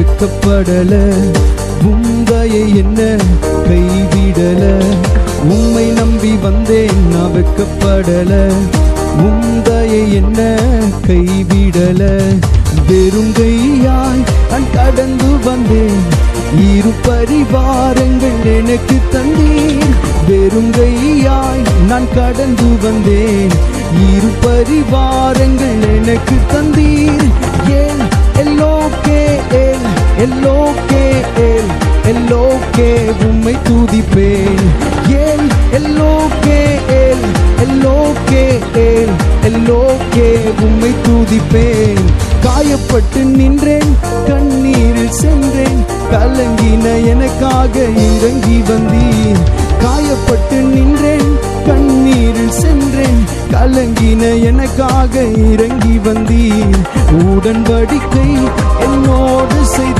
வெக்கப்படல உங்கையை என்ன கைவிடல. உம்மை நம்பி வந்தேன் நான் வெக்கப்படல உங்கையை என்ன கைவிடல. வெறும் கையாய் நான் கடந்து வந்தேன். இரு பரிவாரங்கள் எனக்கு தந்தீர் வெறும் கையாய் நான் கடந்து வந்தேன். இரு பரிவாரங்கள் எனக்கு தந்தீர். ஏன் எல்லோ எல்லோக்கே உம்மை துதிப்பேன். ஏல் எல்லோக்கே ஏல் எல்லோக்கே ஏல் எல்லோக்கே உம்மை துதிப்பேன். காயப்பட்டு நின்றேன் கண்ணீரில் சென்றேன். கலங்கின எனக்காக இறங்கி வந்தீர். காயப்பட்டு நின்றேன் கண்ணீரில் சென்றேன். கலங்கின எனக்காக இறங்கி வந்தீர். உடன்படிக்கை என்னோடு செய்த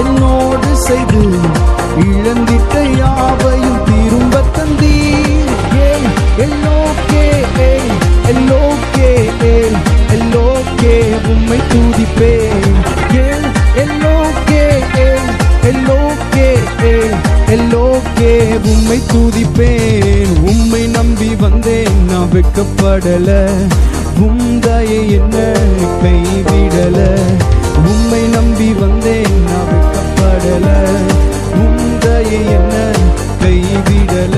என்னோடு செய்து இழந்திட்ட யாவையும் திரும்ப தந்தி எல்லோக்கே எல்லோக்கே எல்லோக்கே உம்மை துதிப்பேன். எல்லோக்கே எல்லோக்கே எல்லோக்கே உம்மை துதிப்பேன். உம்மை நம்பி வந்தேன் நான் வெக்கப்படல உந்தையை என்ன கைவிடல. வெக்கப்படல உந்தையை என்ன கைவிடல.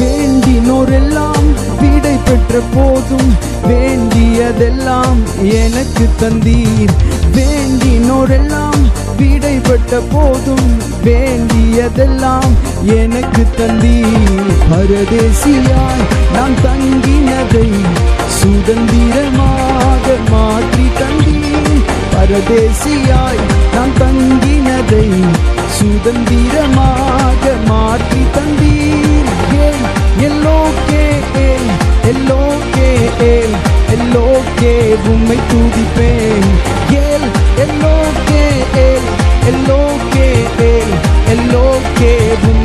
வேண்டினோரெல்லாம் விடை பெற்ற போதும் வேண்டியதெல்லாம் எனக்கு தந்தீர். வேண்டினோரெல்லாம் விடை போதும் வேண்டியதெல்லாம் எனக்கு தந்தி. பரதேசியாய் நான் தங்கினதை சுதந்திரமாக மாற்றி தந்தி. பரதேசியாய் நான் தங்கினதை சுதந்திரமாக மாற்றி தந்தீர் எல்லோ கே எல்லோ கே எல்லோ கே உம்மை துதிப்பேன். ஏல் எல்லோக்கே ஏல் எல்லோக்கே ஏல் எல்லோக்கே உம்மை துதிப்பேன்